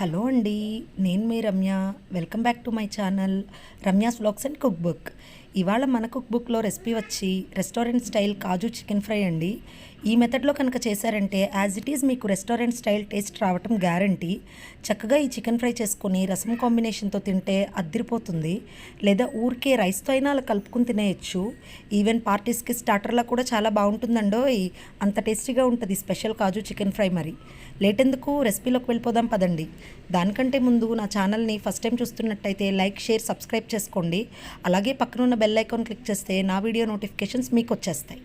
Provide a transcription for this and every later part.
Hello అండి నేను మీ Ramya. Welcome back to my channel Ramya's blogs and cook book. ఇవాళ మన కుక్ బుక్లో రెసిపీ వచ్చి restaurant style kaju chicken fry అండి. ఈ మెథడ్లో కనుక చేశారంటే యాజ్ ఇట్ ఈజ్ మీకు రెస్టారెంట్ స్టైల్ టేస్ట్ రావటం గ్యారంటీ. చక్కగా ఈ చికెన్ ఫ్రై చేసుకొని రసం కాంబినేషన్తో తింటే అద్దరిపోతుంది. లేదా ఊరికే రైస్తో అయినా అలా కలుపుకుని తినేయచ్చు. ఈవెన్ పార్టీస్కి స్టార్టర్లా కూడా చాలా బాగుంటుందండో అంత టేస్టీగా ఉంటుంది స్పెషల్ కాజు చికెన్ ఫ్రై మరి. లేట్ ఎందుకు రెసిపీలోకి వెళ్ళిపోదాం పదండి. దానికంటే ముందు నా ఛానల్ని ఫస్ట్ టైం చూస్తున్నట్టయితే లైక్ షేర్ సబ్స్క్రైబ్ చేసుకోండి. అలాగే పక్కనున్న బెల్ ఐకాన్ క్లిక్ చేస్తే నా వీడియో నోటిఫికేషన్స్ మీకు వచ్చేస్తాయి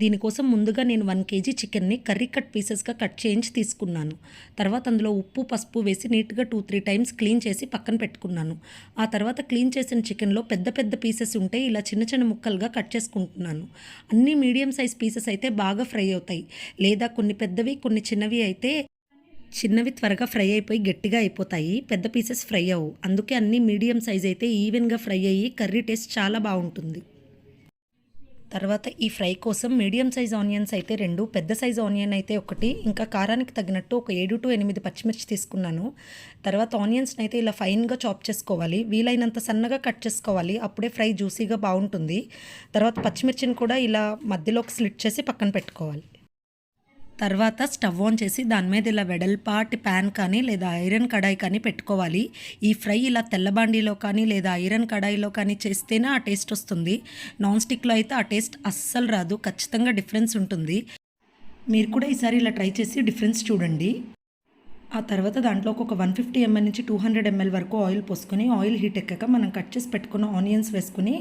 దీనికోసం ముందుగా నేను వన్ కేజీ చికెన్ని కర్రీ కట్ పీసెస్గా కట్ చేయించి తీసుకున్నాను. తర్వాత అందులో ఉప్పు పసుపు వేసి నీట్గా టూ త్రీ టైమ్స్ క్లీన్ చేసి పక్కన పెట్టుకున్నాను. ఆ తర్వాత క్లీన్ చేసిన చికెన్లో పెద్ద పెద్ద పీసెస్ ఉంటే ఇలా చిన్న చిన్న ముక్కలుగా కట్ చేసుకుంటున్నాను. అన్ని మీడియం సైజ్ పీసెస్ అయితే బాగా ఫ్రై అవుతాయి. లేదా కొన్ని పెద్దవి కొన్ని చిన్నవి అయితే చిన్నవి త్వరగా ఫ్రై అయిపోయి గట్టిగా అయిపోతాయి. పెద్ద పీసెస్ ఫ్రై అవ్వు. అందుకే అన్ని మీడియం సైజ్ అయితే ఈవెన్గా ఫ్రై అయ్యి కర్రీ టేస్ట్ చాలా బాగుంటుంది. తర్వాత ఈ ఫ్రై కోసం మీడియం సైజ్ ఆనియన్స్ అయితే రెండు పెద్ద సైజ్ ఆనియన్ అయితే ఒకటి. ఇంకా కారానికి తగినట్టు ఒక ఏడు టు ఎనిమిది పచ్చిమిర్చి తీసుకున్నాను. తర్వాత ఆనియన్స్ని అయితే ఇలా ఫైన్గా చాప్ చేసుకోవాలి. వీలైనంత సన్నగా కట్ చేసుకోవాలి. అప్పుడే ఫ్రై జ్యూసీగా బాగుంటుంది. తర్వాత పచ్చిమిర్చిని కూడా ఇలా మధ్యలోకి స్లిట్ చేసి పక్కన పెట్టుకోవాలి. తర్వాత స్టవ్ ఆన్ చేసి దాని మీద ఇలా వెడల్పాటి ప్యాన్ కానీ లేదా ఐరన్ కడాయి కానీ పెట్టుకోవాలి. ఈ ఫ్రై ఇలా తెల్లబాండీలో కానీ లేదా ఐరన్ కడాయిలో కానీ చేస్తేనే ఆ టేస్ట్ వస్తుంది. నాన్ స్టిక్లో అయితే ఆ టేస్ట్ అస్సలు రాదు. ఖచ్చితంగా డిఫరెన్స్ ఉంటుంది. మీరు కూడా ఈసారి ఇలా ట్రై చేసి డిఫరెన్స్ చూడండి. ఆ తర్వాత దాంట్లో ఒక వన్ ఫిఫ్టీ ఎంఎల్ నుంచి టూ హండ్రెడ్ ఎంఎల్ వరకు ఆయిల్ పోసుకొని ఆయిల్ హీట్ ఎక్కాక మనం కట్ చేసి పెట్టుకున్న ఆనియన్స్ వేసుకుని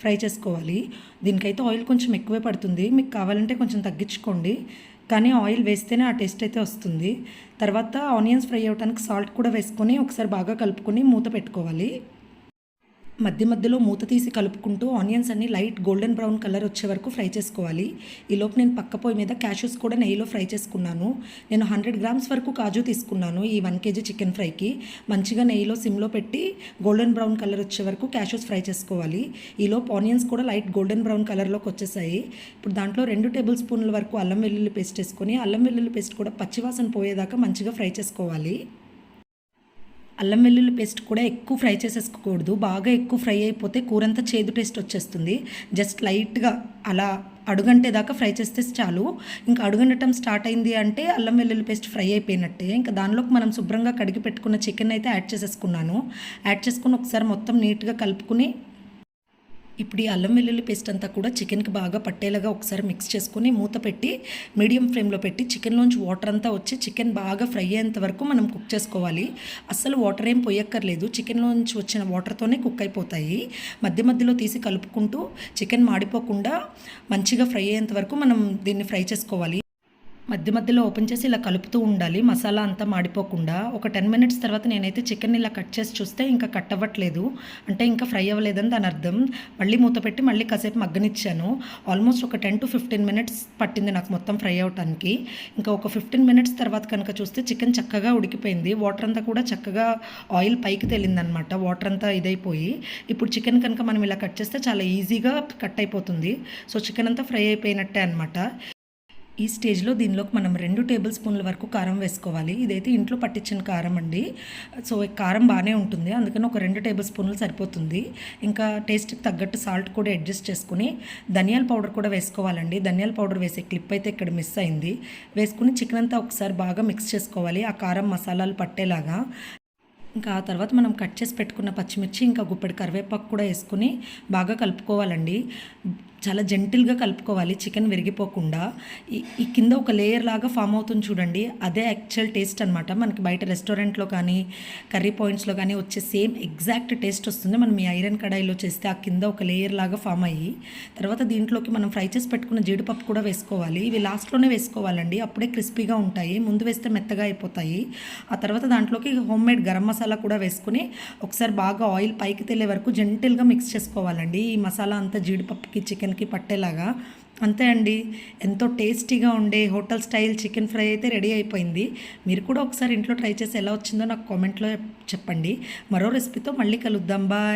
ఫ్రై చేసుకోవాలి. దీనికైతే ఆయిల్ కొంచెం ఎక్కువే పడుతుంది. మీకు కావాలంటే కొంచెం తగ్గించుకోండి. కానీ ఆయిల్ వేస్తేనే ఆ టేస్ట్ అయితే వస్తుంది. తర్వాత ఆనియన్స్ ఫ్రై అవ్వడానికి సాల్ట్ కూడా వేసుకొని ఒకసారి బాగా కలుపుకొని మూత పెట్టుకోవాలి. మధ్య మధ్యలో మూత తీసి కలుపుకుంటూ ఆనియన్స్ అన్ని లైట్ గోల్డెన్ బ్రౌన్ కలర్ వచ్చే వరకు ఫ్రై చేసుకోవాలి. ఈలోపు నేను పక్క పొయ్యి మీద క్యాషూస్ కూడా నెయ్యిలో ఫ్రై చేసుకున్నాను. నేను హండ్రెడ్ గ్రామ్స్ వరకు కాజు తీసుకున్నాను ఈ వన్ కేజీ చికెన్ ఫ్రైకి. మంచిగా నెయ్యిలో సిమ్లో పెట్టి గోల్డెన్ బ్రౌన్ కలర్ వచ్చే వరకు క్యాషూస్ ఫ్రై చేసుకోవాలి. ఈలోపు ఆనియన్స్ కూడా లైట్ గోల్డెన్ బ్రౌన్ కలర్లోకి వచ్చేసాయి. ఇప్పుడు దాంట్లో రెండు టేబుల్ స్పూన్ల వరకు అల్లం వెల్లుల్లి పేస్ట్ వేసుకొని అల్లం వెల్లుల్లి పేస్ట్ కూడా పచ్చివాసన పోయేదాకా మంచిగా ఫ్రై చేసుకోవాలి. అల్లం వెల్లుల్లి పేస్ట్ కూడా ఎక్కువ ఫ్రై చేసేసుకోకూడదు. బాగా ఎక్కువ ఫ్రై అయిపోతే కూరంతా చేదు టేస్ట్ వచ్చేస్తుంది. జస్ట్ లైట్గా అలా అడుగంటే దాకా ఫ్రై చేస్తే చాలు. ఇంకా అడుగండటం స్టార్ట్ అయింది అంటే అల్లం వెల్లుల్లి పేస్ట్ ఫ్రై అయిపోయినట్టే. ఇంకా దానిలోకి మనం శుభ్రంగా కడిగి పెట్టుకున్న చికెన్ అయితే యాడ్ చేసేసుకున్నాను. యాడ్ చేసుకుని ఒకసారి మొత్తం నీట్గా కలుపుకుని ఇప్పుడు ఈ అల్లం వెల్లుల్లి పేస్ట్ అంతా కూడా చికెన్కి బాగా పట్టేలాగా ఒకసారి మిక్స్ చేసుకొని మూత పెట్టి మీడియం ఫ్లేమ్లో పెట్టి చికెన్లోంచి వాటర్ అంతా వచ్చి చికెన్ బాగా ఫ్రై అయ్యేంత వరకు మనం కుక్ చేసుకోవాలి. అస్సలు వాటర్ ఏం పోయక్కర్లేదు. చికెన్లోంచి వచ్చిన వాటర్తోనే కుక్ అయిపోతాయి. మధ్య మధ్యలో తీసి కలుపుకుంటూ చికెన్ మాడిపోకుండా మంచిగా ఫ్రై అయ్యేంత వరకు మనం దీన్ని ఫ్రై చేసుకోవాలి. మధ్య మధ్యలో ఓపెన్ చేసి ఇలా కలుపుతూ ఉండాలి. మసాలా అంతా మాడిపోకుండా ఒక టెన్ మినిట్స్ తర్వాత నేనైతే చికెన్ ఇలా కట్ చేసి చూస్తే ఇంకా కట్ అవ్వట్లేదు. అంటే ఇంకా ఫ్రై అవ్వలేదని దాని అర్థం. మళ్ళీ మూత పెట్టి మళ్ళీ కాసేపు మగ్గనిచ్చాను. ఆల్మోస్ట్ ఒక టెన్ టు ఫిఫ్టీన్ మినిట్స్ పట్టింది నాకు మొత్తం ఫ్రై అవటానికి. ఇంకా ఒక ఫిఫ్టీన్ మినిట్స్ తర్వాత కనుక చూస్తే చికెన్ చక్కగా ఉడికిపోయింది. వాటర్ అంతా కూడా చక్కగా ఆయిల్ పైకి తేలిందనమాట. వాటర్ అంతా ఇదైపోయి. ఇప్పుడు చికెన్ కనుక మనం ఇలా కట్ చేస్తే చాలా ఈజీగా కట్ అయిపోతుంది. సో చికెన్ అంతా ఫ్రై అయిపోయినట్టే అనమాట. ఈ స్టేజ్లో దీనిలోకి మనం రెండు టేబుల్ స్పూన్ల వరకు కారం వేసుకోవాలి. ఇదైతే ఇంట్లో పట్టించిన కారం అండి. సో కారం బాగానే ఉంటుంది. అందుకని ఒక రెండు టేబుల్ స్పూన్లు సరిపోతుంది. ఇంకా టేస్ట్కి తగ్గట్టు సాల్ట్ కూడా అడ్జస్ట్ చేసుకుని ధనియాల పౌడర్ కూడా వేసుకోవాలండి. ధనియాల పౌడర్ వేసే క్లిప్ అయితే ఇక్కడ మిస్ అయింది. వేసుకుని చికెన్ అంతా ఒకసారి బాగా మిక్స్ చేసుకోవాలి. ఆ కారం మసాలాలు పట్టేలాగా. ఇంకా ఆ తర్వాత మనం కట్ చేసి పెట్టుకున్న పచ్చిమిర్చి ఇంకా గుప్పెడు కరివేపాకు కూడా వేసుకుని బాగా కలుపుకోవాలండి. చాలా జెంటిల్గా కలుపుకోవాలి చికెన్ విరిగిపోకుండా. ఈ కింద ఒక లేయర్ లాగా ఫామ్ అవుతుంది చూడండి అదే యాక్చువల్ టేస్ట్ అనమాట మనకి బయట రెస్టారెంట్లో కానీ కర్రీ పాయింట్స్లో కానీ వచ్చే సేమ్ ఎగ్జాక్ట్ టేస్ట్ వస్తుంది. మనం ఈ ఐరన్ కడాయిలో చేస్తే ఆ కింద ఒక లేయర్ లాగా ఫామ్ అయ్యి తర్వాత దీంట్లోకి మనం ఫ్రై చేసి పెట్టుకున్న జీడిపప్పు కూడా వేసుకోవాలి. ఇవి లాస్ట్లోనే వేసుకోవాలండి. అప్పుడే క్రిస్పీగా ఉంటాయి. ముందు వేస్తే మెత్తగా అయిపోతాయి. ఆ తర్వాత దాంట్లోకి హోమ్ మేడ్ గరం మసాలా కూడా వేసుకుని ఒకసారి బాగా ఆయిల్ పైకి తెలియ వరకు జెంటిల్గా మిక్స్ చేసుకోవాలండి. ఈ మసాలా అంతా జీడిపప్పుకి చికెన్ చికెన్కి పట్టేలాగా. అంతే అండి. ఎంతో టేస్టీగా ఉండే హోటల్ స్టైల్ చికెన్ ఫ్రై అయితే రెడీ అయిపోయింది. మీరు కూడా ఒకసారి ఇంట్లో ట్రై చేసి ఎలా వచ్చిందో నాకు కామెంట్లో చెప్పండి. మరో రెసిపీతో మళ్ళీ కలుద్దాం. బాయ్.